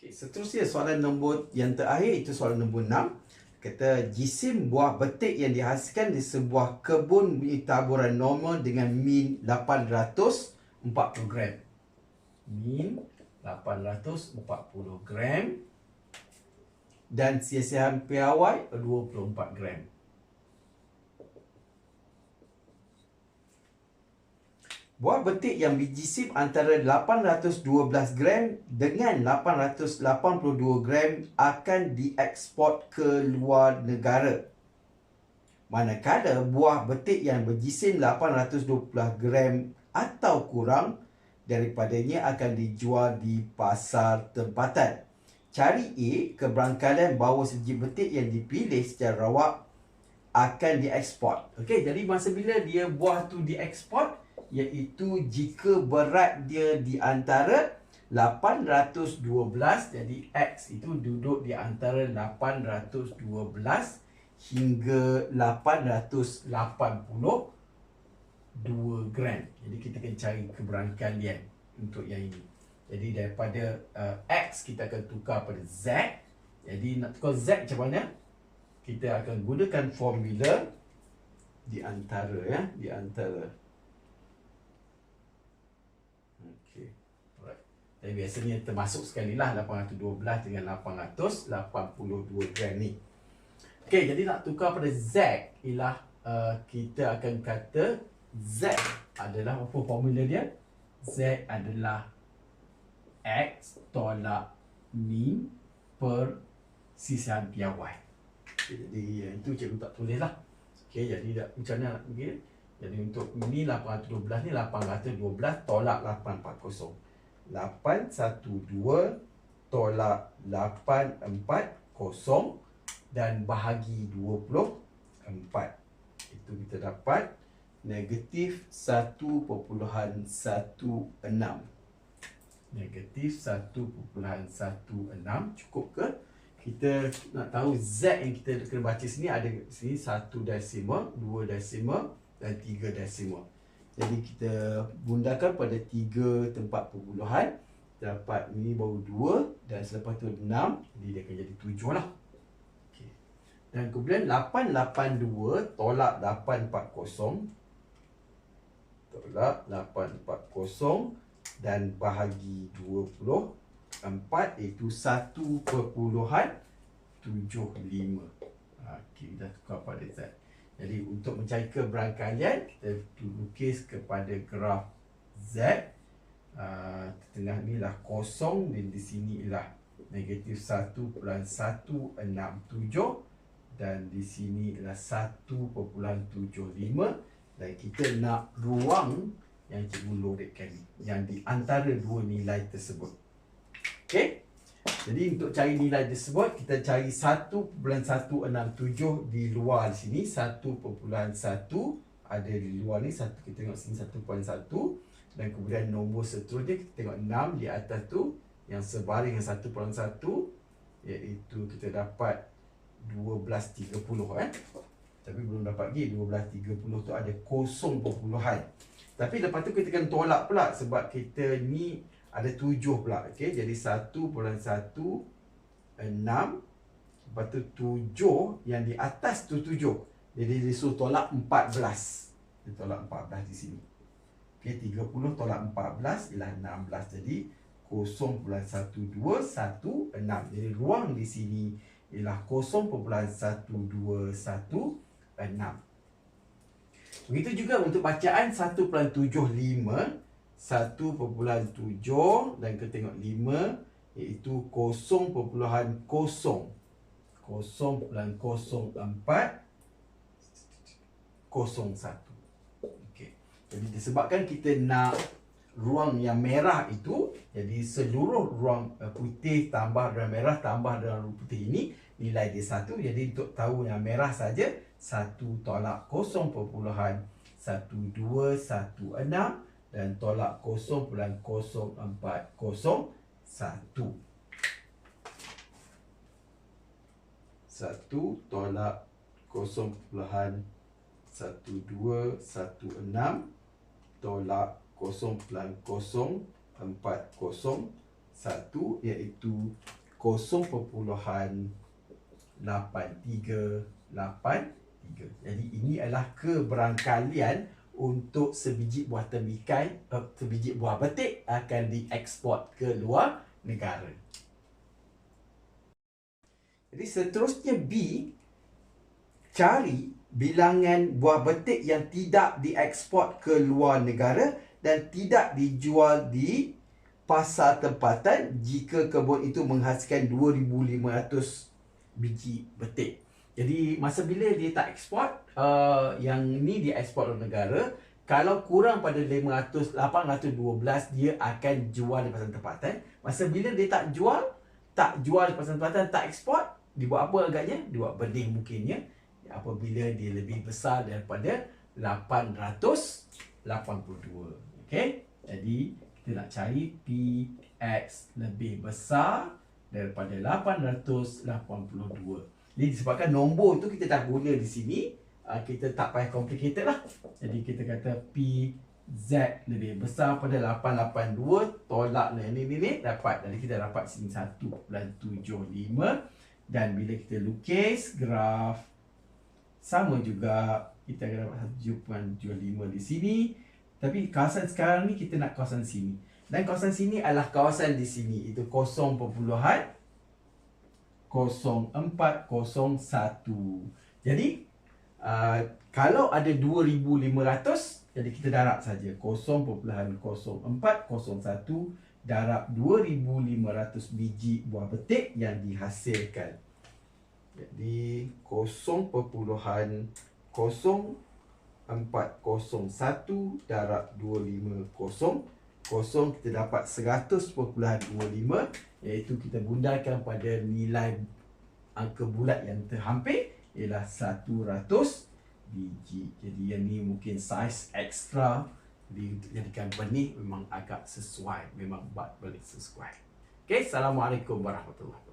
Okay, seterusnya soalan nombor yang terakhir itu soalan nombor 6. Kata jisim buah betik yang dihasilkan di sebuah kebun mempunyai taburan normal dengan min 840 gram. Min 840 gram dan siasihan piawai 24 gram. Buah betik yang berjisim antara 812 gram dengan 882 gram akan dieksport ke luar negara. Manakala buah betik yang berjisim 812 gram atau kurang daripadanya akan dijual di pasar tempatan. Cari A, keberangkalan bahawa sejik betik yang dipilih secara rawak akan dieksport. Okey, jadi masa bila dia buah tu dieksport, iaitu jika berat dia di antara 812 jadi X itu duduk di antara 812 hingga 882 gram. Jadi kita akan cari keberangkalian untuk yang ini. Jadi daripada uh, X kita akan tukar pada Z. Jadi nak tukar Z macam mana? Kita akan gunakan formula di antara ya, di antara Tapi biasanya termasuk sekali lah 812 dengan 882 gram ni. Okey, jadi nak tukar pada Z ialah uh, kita akan kata Z adalah apa formula dia? Z adalah X tolak min per sisian piawai. Okay, jadi yang itu cikgu tak tulis lah. Okey, jadi dah, macam mana nak pergi? Jadi untuk ini 812 ni 812 tolak 840. 812 tolak 840 dan bahagi 24 itu kita dapat negatif 1.16 negatif 1.16 cukup ke? Kita nak tahu Z yang kita kena baca sini ada sini 1 desimal 2 desimal dan 3 desimal jadi kita bundakan pada tiga tempat perpuluhan Dapat ni baru dua Dan selepas tu enam. Jadi dia akan jadi tujuh lah. Okay. Dan kemudian lapan lapan dua Tolak lapan empat kosong. Tolak lapan empat kosong Dan bahagi dua puluh Empat iaitu satu perpuluhan Tujuh lima. Okay, dah tukar pada Z jadi untuk mencari keberangkalian kita lukis kepada graf Z. Uh, tengah ni lah kosong dan di sini ialah negatif 1.167 dan di sini ialah 1.75 dan kita nak ruang yang cikgu lorikkan yang di antara dua nilai tersebut. Okey? Jadi untuk cari nilai tersebut kita cari 1.167 di luar di sini 1.1 ada di luar ni satu kita tengok sini 1.1 dan kemudian nombor seterusnya kita tengok 6 di atas tu yang sebaring dengan 1.1 iaitu kita dapat 12.30 eh. Tapi belum dapat lagi 12.30 tu ada kosong perpuluhan. Tapi lepas tu kita kena tolak pula sebab kita ni ada tujuh pula okay? jadi satu bulan satu enam lepas tu tujuh yang di atas tu tujuh. Jadi dia suruh tolak empat belas. Dia tolak empat belas di sini. Okay? tiga puluh tolak empat belas ialah enam belas. Jadi kosong bulan satu dua satu enam. Jadi ruang di sini ialah kosong bulan satu dua satu enam. Begitu juga untuk bacaan 1.75 1.7 dan kita tengok 5 iaitu 0.0 0.04 01 okey. Jadi disebabkan kita nak ruang yang merah itu jadi seluruh ruang eh, putih tambah dengan merah tambah dengan putih ini nilai dia satu. Jadi untuk tahu yang merah saja satu tolak 0.1216 dan tolak 0.041 satu tolak 0.1216 tolak 0.040 1 iaitu 0.8383. Jadi ini adalah keberangkalian untuk sebiji buah tembikai, uh, sebiji buah betik akan dieksport ke luar negara. Jadi seterusnya B cari bilangan buah betik yang tidak dieksport ke luar negara dan tidak dijual di pasar tempatan jika kebun itu menghasilkan 2500 biji betik. Jadi masa bila dia tak eksport, uh, yang ni dia ekspor ke negara, kalau kurang pada 500 812 dia akan jual di pasar tempatan. Masa bila dia tak jual, tak jual di pasar tempatan, tak ekspor, dibuat apa agaknya? Dibuat benih mungkinnya apabila dia lebih besar daripada 882. Okey? Jadi kita nak cari PX lebih besar daripada 882. Jadi disebabkan nombor tu kita dah guna di sini, ah, kita tak payah complicated lah. Jadi kita kata PZ lebih besar pada 882, tolak ni ni ni, ni dapat. Jadi kita dapat sini 1.75 dan bila kita lukis graf sama juga kita akan dapat 7.75 di sini tapi kawasan sekarang ni kita nak kawasan sini. Dan kawasan sini adalah kawasan di sini. Itu 0.0401. Jadi uh, kalau ada 2500 jadi kita darab saja 0.0401 darab 2500 biji buah betik yang dihasilkan. Jadi 0.0 401 darab 250 kosong kita dapat 100.25 iaitu kita bundarkan pada nilai angka bulat yang terhampir ialah 100 biji. Jadi yang ni mungkin saiz ekstra jadi untuk jadikan benih memang agak sesuai memang buat balik sesuai. Okay, Assalamualaikum warahmatullahi